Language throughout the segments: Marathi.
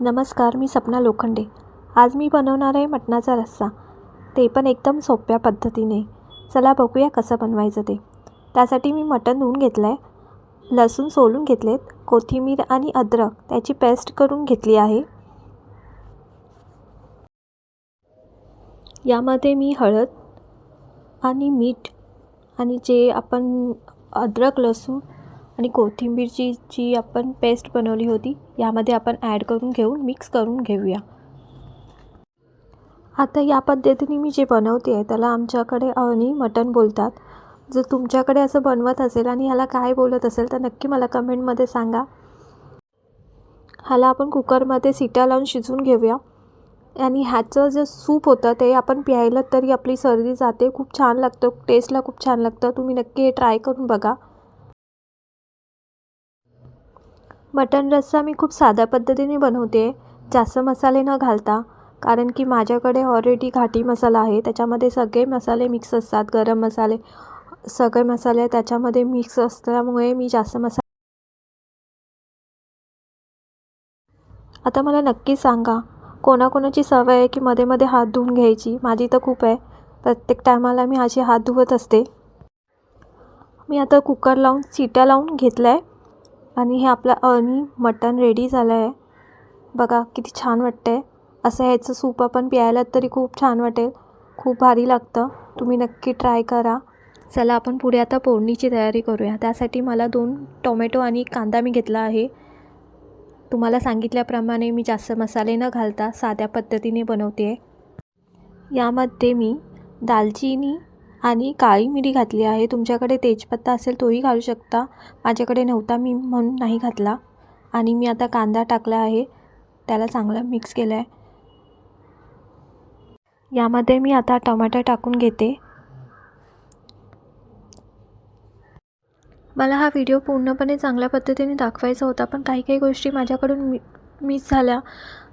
नमस्कार मी सपना लोखंडे. आज मी बनवणार आहे मटणाचा रस्सा. ते पण एकदम सोप्या पद्धतीने. चला बघूया कसं बनवायचं ते. त्यासाठी मी मटण धुवून घेतलं आहे लसूण सोलून घेतलेत. कोथिंबीर आणि अद्रक त्याची पेस्ट करून घेतली आहे. यामध्ये मी हळद आणि मीठ आणि जे आपण अद्रक लसूण आणि कोथिंबीरची जी आपण पेस्ट बनवली होती यामध्ये आपण ॲड करून घेऊन मिक्स करून घेऊया. आता या पद्धतीने मी जे बनवते आहे त्याला आमच्याकडे अळणी मटण बोलतात. जर तुमच्याकडे असं बनवत असेल आणि ह्याला काय बोलत असेल तर नक्की मला कमेंटमध्ये सांगा. ह्याला आपण कुकरमध्ये सिट्या लावून शिजवून घेऊया. आणि ह्याचं जे सूप होतं ते आपण प्यायलं तरी आपली सर्दी जाते. खूप छान लागतं टेस्टला खूप छान लागतं. तुम्ही नक्की हे ट्राय करून बघा. मटण रस्सा मी खूप साध्या पद्धतीने बनवते. जास्त मसाले न घालता. कारण की माझ्याकडे ऑलरेडी घाटी मसाला आहे. त्याच्यामध्ये सगळे मसाले मिक्स असतात. गरम मसाले सगळे मसाले त्याच्यामध्ये मिक्स असल्यामुळे मी जास्त मसा आता मला नक्की सांगा कोणाकोणाची सवय आहे की मध्ये मध्ये हात धुवून घ्यायची? माझी तर खूप आहे. प्रत्येक टायमाला मी अशी हात धुवत असते. मी आता कुकर लावून सिट्या लावून घेतला आहे. आणि हे आपलं अळणी मटण रेडी झालं आहे बघा किती छान वाटतं आहे असं ह्याचं सूप आपण प्यायला तरी खूप छान वाटेल. खूप भारी लागतं. तुम्ही नक्की ट्राय करा. चला आपण पुढे आता फोडणीची तयारी करूया. त्यासाठी मला दोन टोमॅटो आणि कांदा मी घेतला आहे. तुम्हाला सांगितल्याप्रमाणे मी जास्त मसाले न घालता साध्या पद्धतीने बनवते आहे यामध्ये मी दालचिनी आणि काळी मिरी घातली आहे. तुमच्याकडे तेजपत्ता असेल तोही घालू शकता. माझ्याकडे नव्हता मी म्हणून नाही घातला. आणि मी आता कांदा टाकला आहे. त्याला चांगला मिक्स केलं आहे यामध्ये मी आता टमाटर टाकून घेते. मला हा व्हिडिओ पूर्णपणे चांगल्या पद्धतीने दाखवायचा होता पण काही काही गोष्टी माझ्याकडून मि मिस झाल्या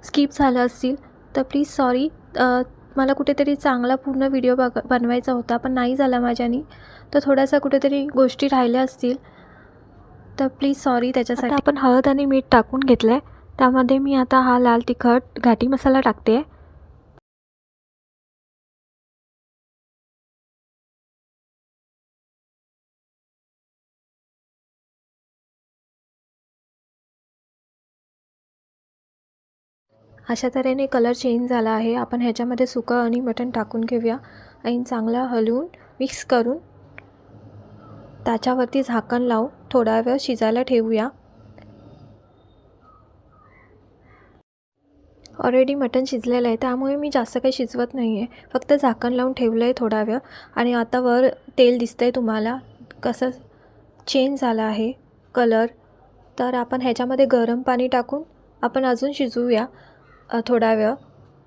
स्किप झाल्या असतील. तर प्लीज सॉरी मला कुठेतरी चांगला पूर्ण व्हिडिओ बघ बनवायचा होता पण नाही झाला माझ्यानी. तर थोड्यासा कुठेतरी गोष्टी राहिल्या असतील. तर प्लीज सॉरी त्याच्यासाठी. आपण हळद आणि मीठ टाकून घेतलं आहे त्यामध्ये मी आता हा लाल तिखट घाटी मसाला टाकते. आहे अशा तऱ्हेने कलर चेंज झाला आहे. आपण ह्याच्यामध्ये सुकं आणि मटण टाकून घेऊया. आणि चांगला हलवून मिक्स करून त्याच्यावरती झाकण लावून थोडा वेळ शिजायला ठेवूया. ऑलरेडी मटण शिजलेलं आहे त्यामुळे मी जास्त काही शिजवत नाही आहे फक्त झाकण लावून ठेवलं आहे थोडा वेळ. आणि आता वर तेल दिसतं आहे तुम्हाला कसं चेंज झालं आहे कलर तर आपण ह्याच्यामध्ये गरम पाणी टाकून आपण अजून शिजवूया. थोडा वेळ.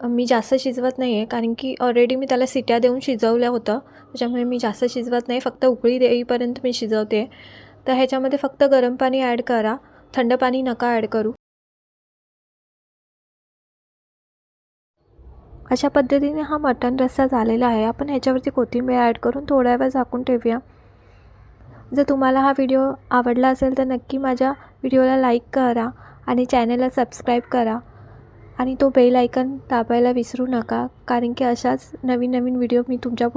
मी जास्त शिजवत नाही आहे कारण की ऑलरेडी मी त्याला सिट्या देऊन शिजवलं होतं. त्याच्यामुळे मी जास्त शिजवत नाही फक्त उकळी देईपर्यंत मी शिजवते. तर ह्याच्यामध्ये फक्त गरम पाणी ॲड करा. थंड पाणी नका ॲड करू. अशा पद्धतीने हा मटण रस्सा झालेला आहे. आपण ह्याच्यावरती कोथिंबीर ॲड करून थोड्या वेळ झाकून ठेवूया. जर तुम्हाला हा व्हिडिओ आवडला असेल तर नक्की माझ्या व्हिडिओला लाईक करा आणि चॅनलला सबस्क्राईब करा. आणि तो बेल आयकन दाबायला विसरू नका. कारण की अशाच नवीन नवीन व्हिडिओ मी तुमच्यापुढे